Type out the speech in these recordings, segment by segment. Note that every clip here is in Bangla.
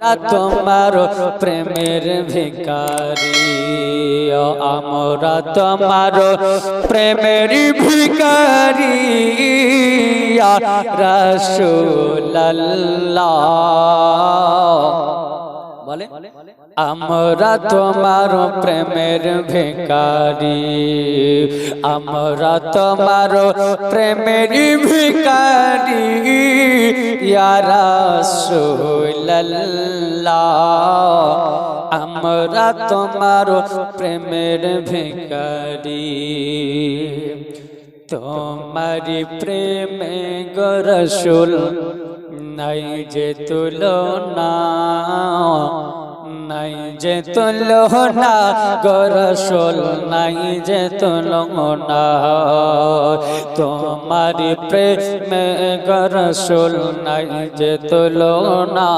তোমার প্রেমের ভিকারি আমরা তোমার প্রেমের ভিকারি রসুল্লাহ বলে আমরা তোমার প্রেমের ভিকারি আমরা তোমার প্রেমের ভিকারি আমরা তোমার প্রেমের ভিকারি তোমারি প্রেমে গরসুল নাই যে তুলনা। নাই যে তুলনা গরসুল নাই যে তুলনা। তোমারি প্রেমে গরসুল নাই যে তুলনা,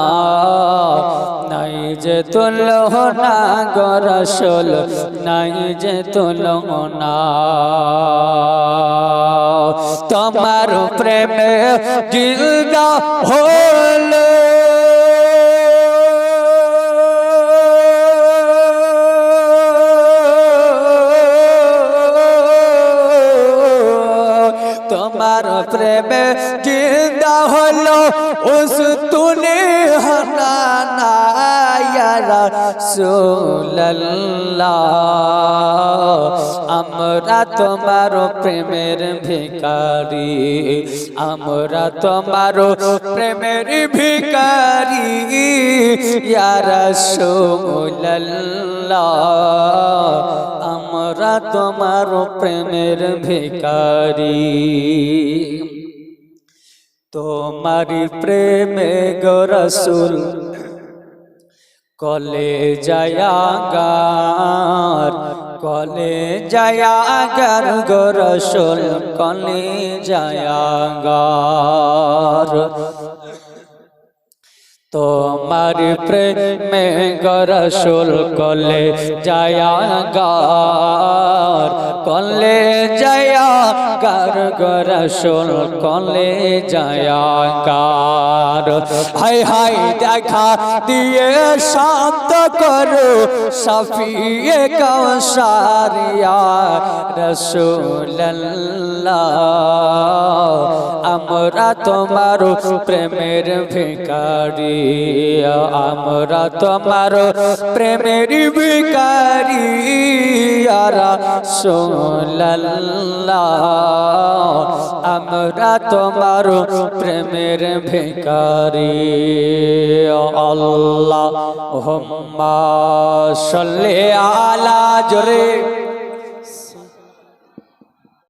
নাই যে তুলনা গরসুল নাই যে তুলনা। তোমার প্রেমে দিলদা হলো তোমার প্রেমে জিন্দা হলো, উস তুনে হনা না আমরা তোমার প্রেমের ভিকারি আমরা তোমার প্রেমের ভিকারি ইয়ারসোল্লাহ আমরা তোমার প্রেমের ভিকারি তোমারি প্রেমে গরসুল কলে জয়াগার কলে জয়াগার গরসুল কলে জয়াগার তোমার প্রেমে গরসুল কলে জয়াগার কলে জয়াগার গরসুল কলে জয়াগার হাই হাই, দেখা দিয়ে শান্ত করো, সফিয়ে কৌসারিয়া রসুল্লাহ আমরা তোমার প্রেমের ভিকারি আমরা তোমার প্রেমের ভিকারি আমরা তোমার প্রেমের ভিকারি আল্লাহ হুম্মা সাল্লি আলা জোরে